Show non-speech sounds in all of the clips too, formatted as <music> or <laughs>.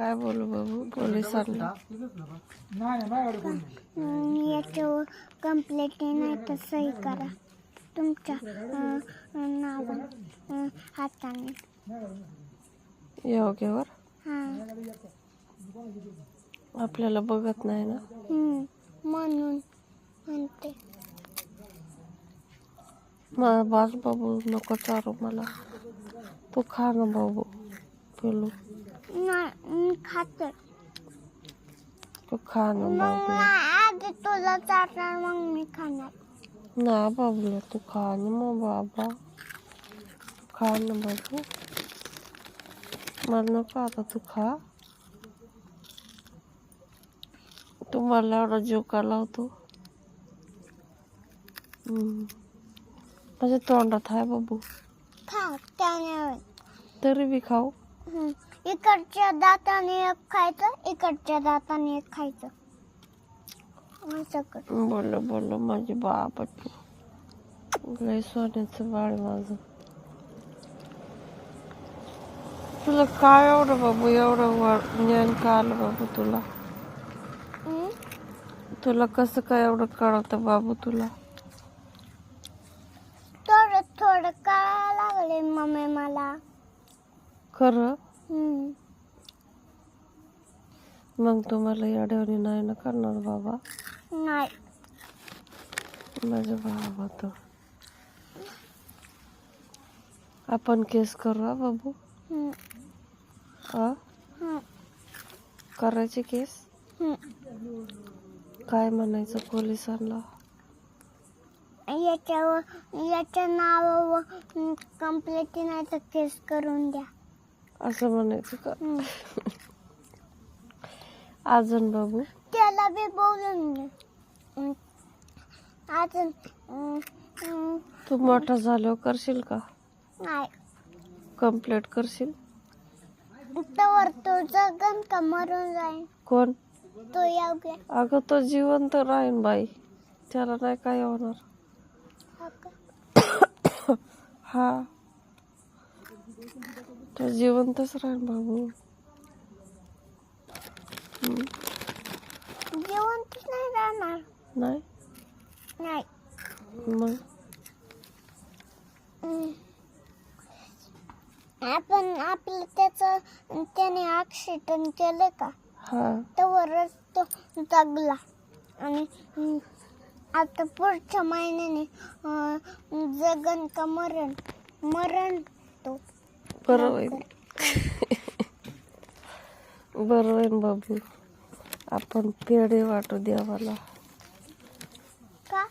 काय बोलू बाबू? पोलिसांना याच्यावर कंप्लेंट नाही तर सही करा. तुमच्या अं, हाताने. योग्यावर? हां. आपल्याला बघत नाही ना? म्हणून म्हणते. मला बास बाबू नको चारू मला. तू खा ना बाबू. पिलू नाही मी खाते तू खा ना मग बाबू आधी तुला चाटणार मग मी खाणार ना बाबूला तू खा ना मग बाबा तू खा ना बाबू मला नको आता तू खा तू मला एवढा जीव का लावतो हम्म. माझ्या तोंडात आहे बाबू खा त्याने होईल. तरी बी खाऊ हम्म. इकडच्या दाताने एक खायचं इकडच्या दाताने एक खायचं. असं कर. बोल बोल माझे बाप लय सोन्याचं बाळ माझं. तुला काय एवढं बाबू एवढं ज्ञान का आलं बाबू तुला? तुला कसं काय एवढं कळतं बाबू तुला? थोडं थोडं कळायला लागले मम्मी मला. खरं. मग तुम्हाला येड्यावणी नाही ना करणार बाबा? नाही. माझ्या बाबा तर. आपण केस करू हा बाबू. हा. करायची केस. काय म्हणायचं पोलिसांना? याच्यावर याच्या नावावर कंप्लेंट तर केस करून द्या. असं म्हणायचं का. अजून <laughs> बाबू. त्याला बी बोलून घे. अजून तू मोठा झाल्यावर करशील का? नाही. कंप्लीट करशील? तवर तो जगन का मरून जाईन? कोण? तो योग्य अगं तो जिवंत राहीन बाई. त्याला नाही काय होणार <coughs> हा. जिवंतच राहीन बाबू जिवंतच नाही राहणार नाही नाही मग. आपण आपलं त्याचं त्याने ऍक्सिडेंट केलं का हा तवरच तो जगला आणि आता पुढच्या महिन्याने जगन का मरण मरण तो बरं होईल. <laughs> बरं होईल बाबू. आपण पेढे वाटू देवाला का?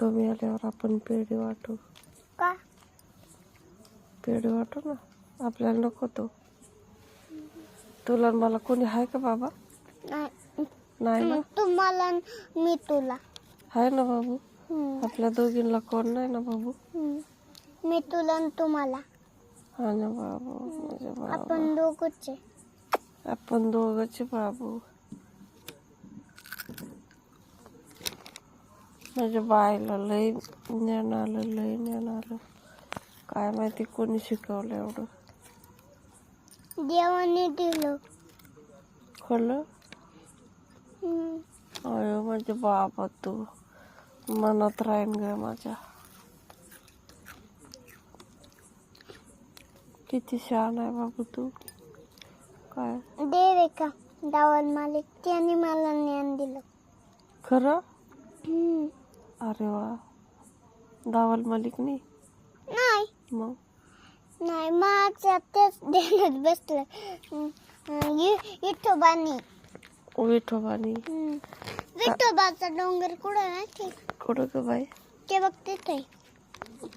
तुम्ही आल्यावर आपण पेढे वाटू. का? पेढे वाटू ना? आपल्याला नको तो. तुला मला कोणी आहे का बाबा? नाही. नाही ना? तुम्हाला मी तुला. आहे ना बाबू? आपल्या दोघींना कोण नाही ना बाबू. मी तुला तुम्हाला. हा ना बाबू बाबा. आपण दोघच आहे. आपण दोघांचे बाबू. माझ्या बायला लय ज्ञान आलं लय ज्ञान आलं काय माहिती कोणी शिकवलं एवढं. देवाने दिलं. खरं हम्म. अयो माझ्या बाबा तू मनात राहीन ग माझ्या. किती छान आहे बाबू तू. काय? आहे का दावल मालिक त्याने मला ज्ञान दिलं. खरं? हम्म. अरे वा. दावल मलिकनी नाही? मग? नाही माझ्या तेच देण्यात बसलं. हम्म. अं, वि- विठोबानी. विठोबानी. हम्म. विठोबाचा डोंगर कुठं नाही ते कुठं ग बाई? ते बघ तिथे.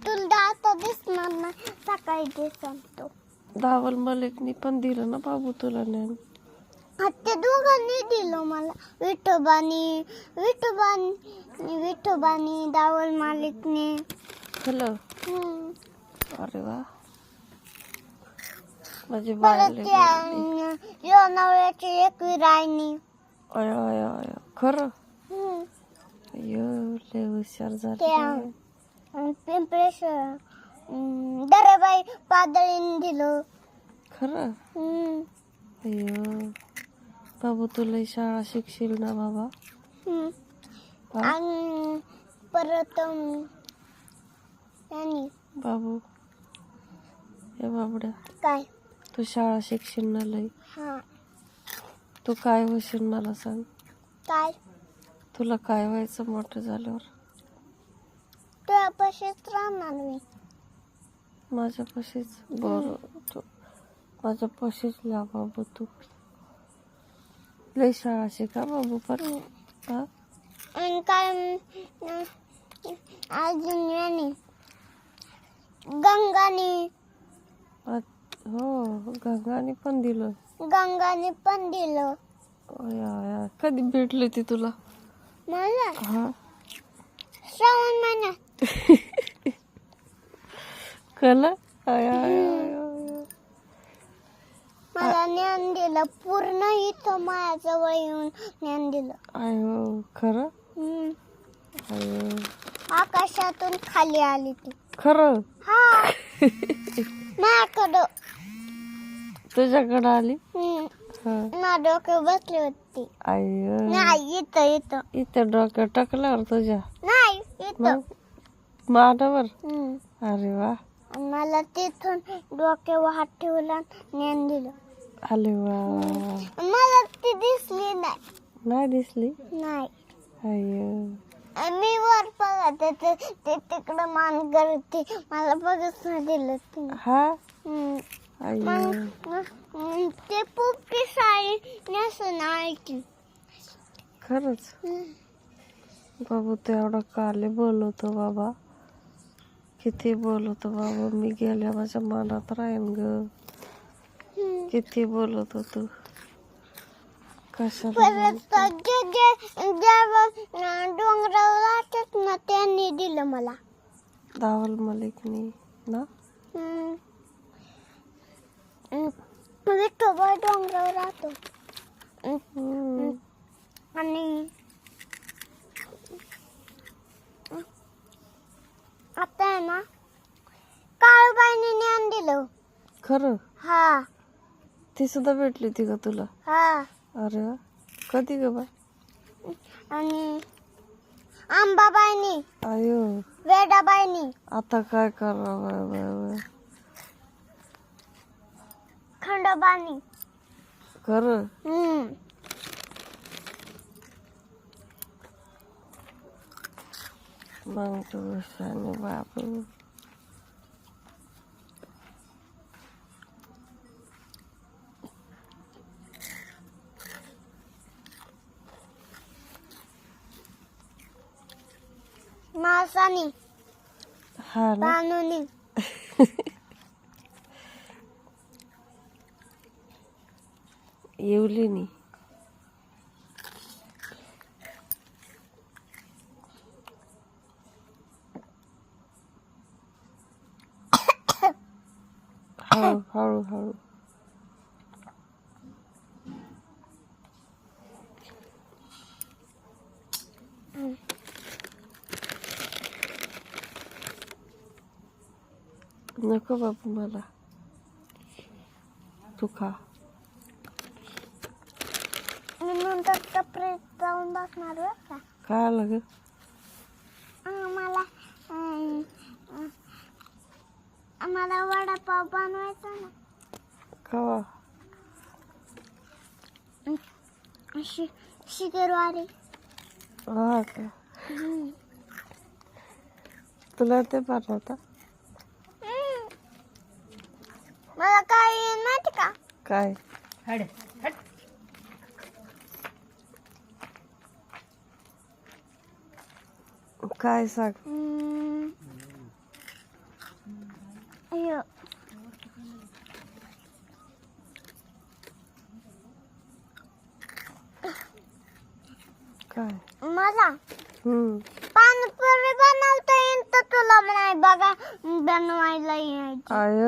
तुला आता दिसणार ना सकाळी दिसन तो दावल मलिकनी पण दिलं ना बाबू तुला ज्ञान ते दोघांनी दिलं मला. विठोबानी विठोबानी विठोबानी दावल मालिकने. हम्म. अरे वा. माझी परत बायले त्या लोणावळ्याची एक विरायनी अय अय अय. खरं? हम्म. अयो लय हुशार झाली. पिंपळेश्वर दराबाई पादळीने दिलं. खरं? हम्म. अय्यो बाबू तुला शाळा शिकशील ना बाबा. हम्म. हा? आणि परत आणि बाबू हे बाबड्या. काय? तू शाळा शिकशील ना लई. हा. तू काय होशील मला सांग. काय? तुला काय व्हायचं मोठं झाल्यावर? पशीच राहणार मी. माझ्या पशीच बरं तू माझ्या पशीच ला बाबू तू. लई शाळा शिका बाबू पण हा. आणि काय अजून आणि गंगाने. हो गंगाने पण दिलं. गंगाने पण दिलं. कधी भेटली ती तुला? मला? हा? श्रावण महिन्यात कला. मला ज्ञान दिलं. पूर्ण इथं माझ्याजवळ येऊन ज्ञान दिलं. आय हो. खरं? हम्म. आय आकाशातून खाली आली ती. खरं? हा. माझ्याकडं. तुझ्याकडं आली? हम्म. हा. डोक्यावर बसली होती. आय नाही इथं इथं. इथं डोक्यात टाकल्यावर तुझ्या. नाही इथं. मग? हम्म. अरे वा. आणि मला तिथून डोक्यावर हात ठेवला ज्ञान दिलं. आले वा. आणि मला ती दिसली नाही. नाही दिसली? नाही. आय आणि मी वर बघत होते. ते तिकडं मान करते. मला बघत नाही दिलं तिने. हा? हम्म. आय मग मग ते पोपटी साडी नेसून आली खरंच? बाबू तू एवढा काले बोलवतो बाबा. किती बोलवतो बाबा मी गेल्या माझ्या मनात राहीन ग. किती बोलवतो तू कशाला परत जे जे जेव्हा डोंगरावर राहतात ना त्यांनी दिलं मला. दावल मलिकनी ना. विठोबा डोंगरावर राहतो. आणि आता आहे ना? काळूबाईने ज्ञान दिलं खरं? हा. ती सुद्धा भेटली ती का तुला? हा. अरे वा. कधी ग बा आणि आंबाबाईनी आयो वेडाबाईनी. आता काय करावं खंडोबानी. खरं? हम्म. मग तू आणि बापू मासानी हा ना तानुनी येवली नी हळू हळू हळू नको बाबू मला तू खा मी नंतर टपरीत जाऊन बसणार बरं का काय आलं ग आम्हाला अं, अं, आम्हाला वडापाव बनवायचा ना. कवा शि शिकरवारी तुला ते बनवता? मला काय माहिती का? काय? काय सांग? मला हम्म. पाणीपुरी बनवता येईल तर तुला नाही बघा बनवायला यायची. आय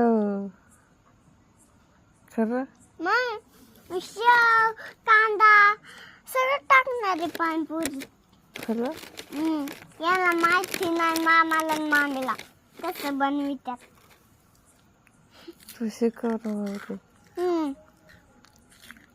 खरं? मग शेव कांदा सगळं टाकणार पाणीपुरी. खरं? हम्म. याला माहिती नाही मामाला आणि मामीला. कसं बनवितात तू ते. हम्म.